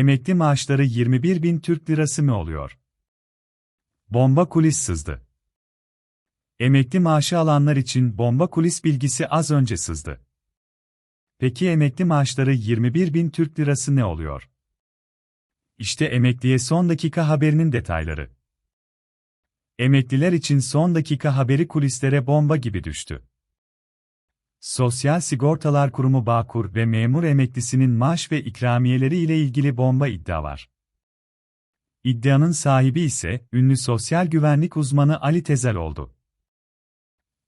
Emekli maaşları 21 bin Türk lirası mı oluyor? Bomba kulis sızdı. Emekli maaşı alanlar için bomba kulis bilgisi az önce sızdı. Peki emekli maaşları 21 bin Türk lirası ne oluyor? İşte emekliye son dakika haberinin detayları. Emekliler için son dakika haberi kulislere bomba gibi düştü. Sosyal Sigortalar Kurumu Bağkur ve memur emeklisinin maaş ve ikramiyeleri ile ilgili bomba iddia var. İddianın sahibi ise ünlü sosyal güvenlik uzmanı Ali Tezel oldu.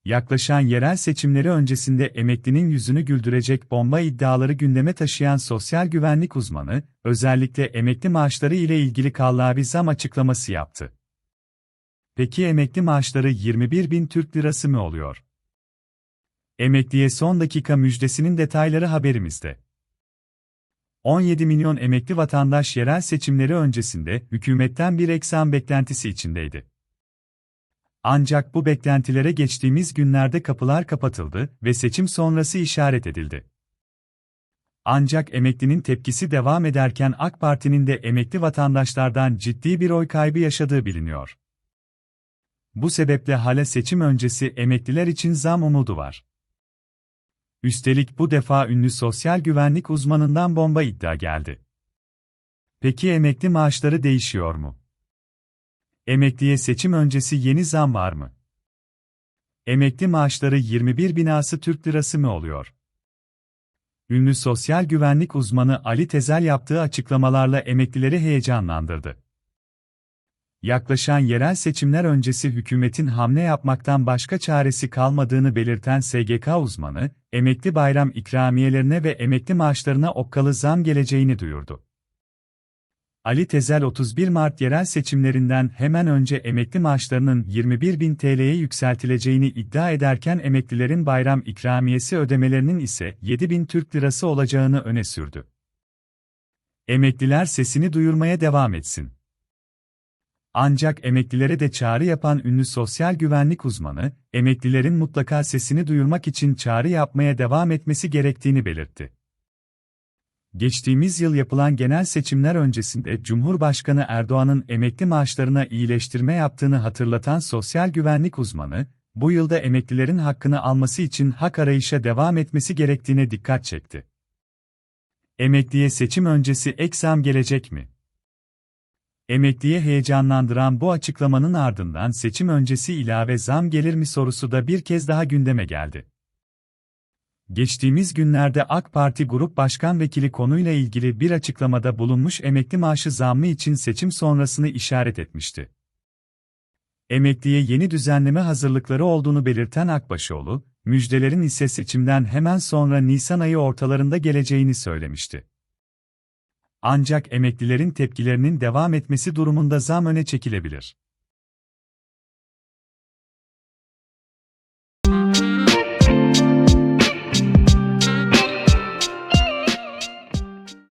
Yaklaşan yerel seçimleri öncesinde emeklinin yüzünü güldürecek bomba iddiaları gündeme taşıyan sosyal güvenlik uzmanı, özellikle emekli maaşları ile ilgili kallavi zam açıklaması yaptı. Peki emekli maaşları 21 bin Türk lirası mı oluyor? Emekliye son dakika müjdesinin detayları haberimizde. 17 milyon emekli vatandaş yerel seçimleri öncesinde hükümetten bir eksen beklentisi içindeydi. Ancak bu beklentilere geçtiğimiz günlerde kapılar kapatıldı ve seçim sonrası işaret edildi. Ancak emeklinin tepkisi devam ederken AK Parti'nin de emekli vatandaşlardan ciddi bir oy kaybı yaşadığı biliniyor. Bu sebeple hala seçim öncesi emekliler için zam umudu var. Üstelik bu defa ünlü sosyal güvenlik uzmanından bomba iddia geldi. Peki emekli maaşları değişiyor mu? Emekliye seçim öncesi yeni zam var mı? Emekli maaşları 21 binası Türk lirası mı oluyor? Ünlü sosyal güvenlik uzmanı Ali Tezel yaptığı açıklamalarla emeklileri heyecanlandırdı. Yaklaşan yerel seçimler öncesi hükümetin hamle yapmaktan başka çaresi kalmadığını belirten SGK uzmanı, emekli bayram ikramiyelerine ve emekli maaşlarına okkalı zam geleceğini duyurdu. Ali Tezel 31 Mart yerel seçimlerinden hemen önce emekli maaşlarının 21 bin TL'ye yükseltileceğini iddia ederken emeklilerin bayram ikramiyesi ödemelerinin ise 7 bin Türk lirası olacağını öne sürdü. Emekliler sesini duyurmaya devam etsin. Ancak emeklilere de çağrı yapan ünlü sosyal güvenlik uzmanı, emeklilerin mutlaka sesini duyurmak için çağrı yapmaya devam etmesi gerektiğini belirtti. Geçtiğimiz yıl yapılan genel seçimler öncesinde Cumhurbaşkanı Erdoğan'ın emekli maaşlarına iyileştirme yaptığını hatırlatan sosyal güvenlik uzmanı, bu yılda emeklilerin hakkını alması için hak arayışa devam etmesi gerektiğine dikkat çekti. Emekliye seçim öncesi ek zam gelecek mi? Emekliye heyecanlandıran bu açıklamanın ardından seçim öncesi ilave zam gelir mi sorusu da bir kez daha gündeme geldi. Geçtiğimiz günlerde AK Parti Grup Başkan Vekili konuyla ilgili bir açıklamada bulunmuş emekli maaşı zammı için seçim sonrasını işaret etmişti. Emekliye yeni düzenleme hazırlıkları olduğunu belirten Akbaşoğlu, müjdelerin ise seçimden hemen sonra Nisan ayı ortalarında geleceğini söylemişti. Ancak emeklilerin tepkilerinin devam etmesi durumunda zam öne çekilebilir.